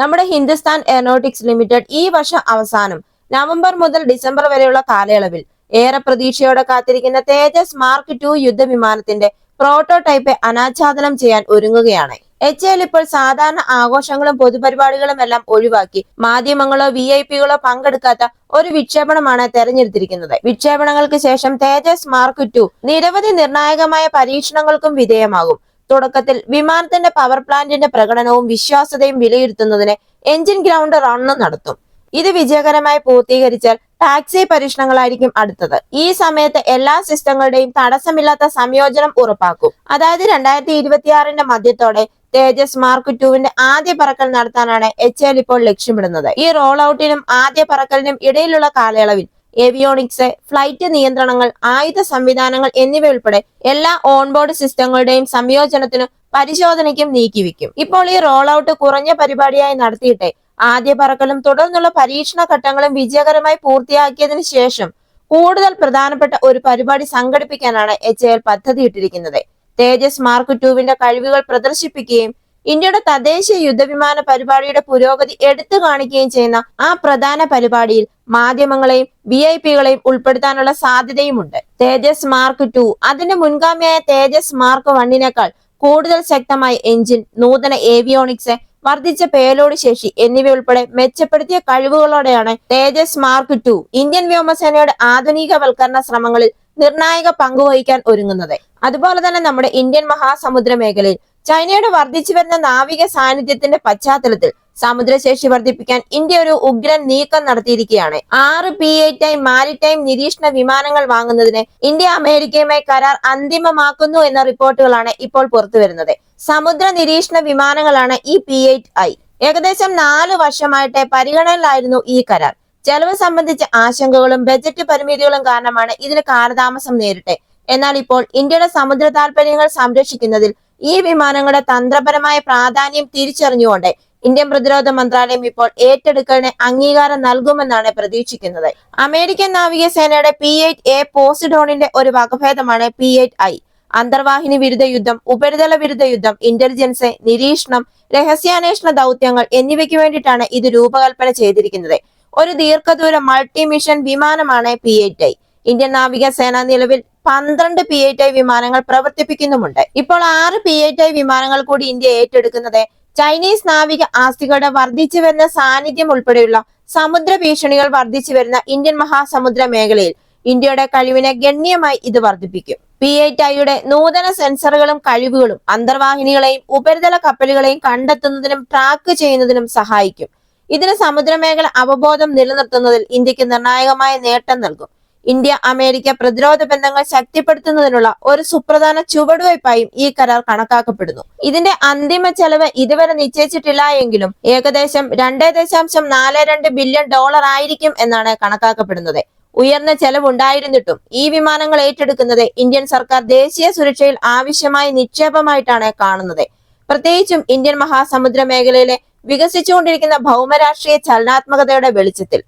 നമ്മുടെ Hindustan aeronautics limited ഈ വർഷം അവസാനം നവംബർ മുതൽ ഡിസംബർ വരെയുള്ള കാലയളവിൽ ഏറെ പ്രതീക്ഷയോടെ കാത്തിരിക്കുന്ന തേജസ് മാർക്ക് ടു യുദ്ധവിമാനത്തിന്റെ പ്രോട്ടോടൈപ്പ് അനാച്ഛാദനം ചെയ്യാൻ ഒരുങ്ങുകയാണ്. എച്ച് എൽ ഇപ്പോൾ സാധാരണ ആഘോഷങ്ങളും പൊതുപരിപാടികളും എല്ലാം ഒഴിവാക്കി മാധ്യമങ്ങളോ വി ഐ പികളോ പങ്കെടുക്കാത്ത ഒരു വിക്ഷേപണമാണ് തെരഞ്ഞെടുത്തിരിക്കുന്നത്. വിക്ഷേപണങ്ങൾക്ക് ശേഷം തേജസ് മാർക്ക് ടു നിരവധി നിർണായകമായ പരീക്ഷണങ്ങൾക്കും വിധേയമാകും. തുടക്കത്തിൽ വിമാനത്തിന്റെ പവർ പ്ലാന്റിന്റെ പ്രകടനവും വിശ്വാസ്യതയും വിലയിരുത്തുന്നതിന് എഞ്ചിൻ ഗ്രൗണ്ട് റണ്ണ് നടത്തും. ഇത് വിജയകരമായി പൂർത്തീകരിച്ചാൽ ടാക്സി പരീക്ഷണങ്ങളായിരിക്കും അടുത്തത്. ഈ സമയത്ത് എല്ലാ സിസ്റ്റങ്ങളുടെയും തടസ്സമില്ലാത്ത സംയോജനം ഉറപ്പാക്കും. അതായത് രണ്ടായിരത്തി ഇരുപത്തിയാറിന്റെ മധ്യത്തോടെ തേജസ് മാർക്ക് ടുവിന്റെ ആദ്യ പറക്കൽ നടത്താനാണ് എച്ച് എൽ ഇപ്പോൾ ലക്ഷ്യമിടുന്നത്. ഈ റോൾ ഔട്ടിനും ആദ്യ പറക്കലിനും ഇടയിലുള്ള കാലയളവിൽ ഏവിയോണിക്സ് ഫ്ലൈറ്റ് നിയന്ത്രണങ്ങൾ ആയുധ സംവിധാനങ്ങൾ എന്നിവയുൾപ്പെടെ എല്ലാ ഓൺബോർഡ് സിസ്റ്റങ്ങളുടെയും സംയോജനത്തിനും പരിശോധനയ്ക്കും നീക്കിവെക്കും. ഇപ്പോൾ ഈ റോൾ ഔട്ട് കുറഞ്ഞ പരിപാടിയായി നടത്തിയിട്ടെ ആദ്യ പറക്കലും തുടർന്നുള്ള പരീക്ഷണ ഘട്ടങ്ങളും വിജയകരമായി പൂർത്തിയാക്കിയതിനു ശേഷം കൂടുതൽ പ്രധാനപ്പെട്ട ഒരു പരിപാടി സംഘടിപ്പിക്കാനാണ് എച്ച് എൽ പദ്ധതിയിട്ടിരിക്കുന്നത്. തേജസ് മാർക്ക് ടുവിന്റെ കഴിവുകൾ പ്രദർശിപ്പിക്കുകയും ഇന്ത്യയുടെ തദ്ദേശീയ യുദ്ധവിമാന പരിപാടിയുടെ പുരോഗതി എടുത്തു കാണിക്കുകയും ചെയ്യുന്ന ആ പ്രധാന പരിപാടിയിൽ മാധ്യമങ്ങളെയും വി ഐ പികളെയും ഉൾപ്പെടുത്താനുള്ള സാധ്യതയുമുണ്ട്. തേജസ് മാർക്ക് ടു അതിന്റെ മുൻഗാമിയായ തേജസ് മാർക്ക് വണ്ണിനേക്കാൾ കൂടുതൽ ശക്തമായ എഞ്ചിൻ നൂതന ഏവിയോണിക്സ് വർദ്ധിച്ച പേലോഡ് ശേഷി എന്നിവയുൾപ്പെടെ മെച്ചപ്പെടുത്തിയ കഴിവുകളോടെയാണ് തേജസ് മാർക്ക് ടു ഇന്ത്യൻ വ്യോമസേനയുടെ ആധുനികവൽക്കരണ ശ്രമങ്ങളിൽ നിർണായക പങ്കുവഹിക്കാൻ ഒരുങ്ങുന്നത്. അതുപോലെ തന്നെ നമ്മുടെ ഇന്ത്യൻ മഹാസമുദ്ര മേഖലയിൽ ചൈനയുടെ വർദ്ധിച്ചു വരുന്ന നാവിക സാന്നിധ്യത്തിന്റെ പശ്ചാത്തലത്തിൽ സമുദ്രശേഷി വർദ്ധിപ്പിക്കാൻ ഇന്ത്യ ഒരു ഉഗ്രൻ നീക്കം നടത്തിയിരിക്കുകയാണ്. ആറ് പി എ ടൈം മാരിടൈം നിരീക്ഷണ വിമാനങ്ങൾ വാങ്ങുന്നതിന് ഇന്ത്യ അമേരിക്കയുമായി കരാർ അന്തിമമാക്കുന്നു എന്ന റിപ്പോർട്ടുകളാണ് ഇപ്പോൾ പുറത്തുവരുന്നത്. സമുദ്ര നിരീക്ഷണ വിമാനങ്ങളാണ് ഈ പി എയ്റ്റ് ഐ ഏകദേശം നാല് വർഷമായിട്ട് പരിഗണനയിലായിരുന്നു ഈ കരാർ. ചെലവ് സംബന്ധിച്ച ആശങ്കകളും ബജറ്റ് പരിമിതികളും കാരണമാണ് ഇതിന് കാലതാമസം നേരിട്ടെ എന്നാൽ ഇപ്പോൾ ഇന്ത്യയുടെ സമുദ്ര താൽപര്യങ്ങൾ സംരക്ഷിക്കുന്നതിൽ ഈ വിമാനങ്ങളുടെ തന്ത്രപരമായ പ്രാധാന്യം തിരിച്ചറിഞ്ഞുകൊണ്ട് ഇന്ത്യൻ പ്രതിരോധ മന്ത്രാലയം ഇപ്പോൾ ഏറ്റെടുക്കലിന് അംഗീകാരം നൽകുമെന്നാണ് പ്രതീക്ഷിക്കുന്നത്. അമേരിക്കൻ നാവികസേനയുടെ പി എയ്റ്റ് എ പോസിഡോണിന്റെ ഒരു വകഭേദമാണ് പി എയ്റ്റ് ഐ. അന്തർവാഹിനി വിരുദ്ധ യുദ്ധം ഉപരിതല വിരുദ്ധ യുദ്ധം ഇന്റലിജൻസ് നിരീക്ഷണം രഹസ്യാന്വേഷണ ദൗത്യങ്ങൾ എന്നിവയ്ക്ക് വേണ്ടിയിട്ടാണ് ഇത് രൂപകൽപ്പന ചെയ്തിരിക്കുന്നത്. ഒരു ദീർഘദൂര മൾട്ടി മിഷൻ വിമാനമാണ് പി എയ്റ്റ് ഐ. ഇന്ത്യൻ നാവികസേന നിലവിൽ പന്ത്രണ്ട് പി എയ്റ്റ് ഐ വിമാനങ്ങൾ പ്രവർത്തിപ്പിക്കുന്നുമുണ്ട്. ഇപ്പോൾ ആറ് പി എയ്റ്റ് ഐ വിമാനങ്ങൾ കൂടി ഇന്ത്യ ഏറ്റെടുക്കുന്നത് ചൈനീസ് നാവിക ആസ്തികളുടെ വർദ്ധിച്ചു വരുന്ന സാന്നിധ്യം ഉൾപ്പെടെയുള്ള സമുദ്ര ഭീഷണികൾ വർദ്ധിച്ചു വരുന്ന ഇന്ത്യൻ മഹാസമുദ്ര മേഖലയിൽ ഇന്ത്യയുടെ കഴിവിനെ ഗണ്യമായി ഇത് വർദ്ധിപ്പിക്കും. പി എയ്റ്റ് ഐയുടെ നൂതന സെൻസറുകളും കഴിവുകളും അന്തർവാഹിനികളെയും ഉപരിതല കപ്പലുകളെയും കണ്ടെത്തുന്നതിനും ട്രാക്ക് ചെയ്യുന്നതിനും സഹായിക്കും. ഇതിന് സമുദ്രമേഖല അവബോധം നിലനിർത്തുന്നതിൽ ഇന്ത്യയ്ക്ക് നിർണായകമായ നേട്ടം നൽകും. ഇന്ത്യ അമേരിക്ക പ്രതിരോധ ബന്ധങ്ങൾ ശക്തിപ്പെടുത്തുന്നതിനുള്ള ഒരു സുപ്രധാന ചുവടുവയ്പായും ഈ കരാർ കണക്കാക്കപ്പെടുന്നു. ഇതിന്റെ അന്തിമ ചെലവ് ഇതുവരെ നിശ്ചയിച്ചിട്ടില്ല എങ്കിലും ഏകദേശം രണ്ടേ ദശാംശം നാല് രണ്ട് ബില്യൺ ഡോളർ ആയിരിക്കും എന്നാണ് കണക്കാക്കപ്പെടുന്നത്. ഉയർന്ന ചെലവുണ്ടായിരുന്നിട്ടും ഈ വിമാനങ്ങൾ ഏറ്റെടുക്കുന്നത് ഇന്ത്യൻ സർക്കാർ ദേശീയ സുരക്ഷയിൽ ആവശ്യമായ നിക്ഷേപമായിട്ടാണ് കാണുന്നത്. പ്രത്യേകിച്ചും ഇന്ത്യൻ മഹാസമുദ്ര മേഖലയിലെ വികസിച്ചുകൊണ്ടിരിക്കുന്ന ഭൗമരാഷ്ട്രീയ ചലനാത്മകതയുടെ വെളിച്ചത്തിൽ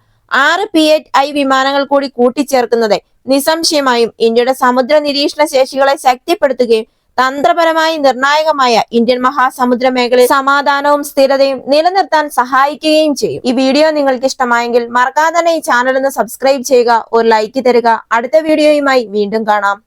ആറ് പി എച്ച് ഐ വിമാനങ്ങൾ കൂടി കൂട്ടിച്ചേർക്കുന്നത്. നിസ്സംശയമായും ഇന്ത്യയുടെ സമുദ്ര നിരീക്ഷണ ശേഷികളെ ശക്തിപ്പെടുത്തുകയും തന്ത്രപരമായി നിർണായകമായ ഇന്ത്യൻ മഹാസമുദ്ര മേഖലയിൽ സമാധാനവും സ്ഥിരതയും നിലനിർത്താൻ സഹായിക്കുകയും ചെയ്യും. ഈ വീഡിയോ നിങ്ങൾക്ക് ഇഷ്ടമായെങ്കിൽ മറക്കാതെ തന്നെ ഈ ചാനൽ ഒന്ന് സബ്സ്ക്രൈബ് ചെയ്യുക ഒരു ലൈക്ക് തരിക. അടുത്ത വീഡിയോയുമായി വീണ്ടും കാണാം.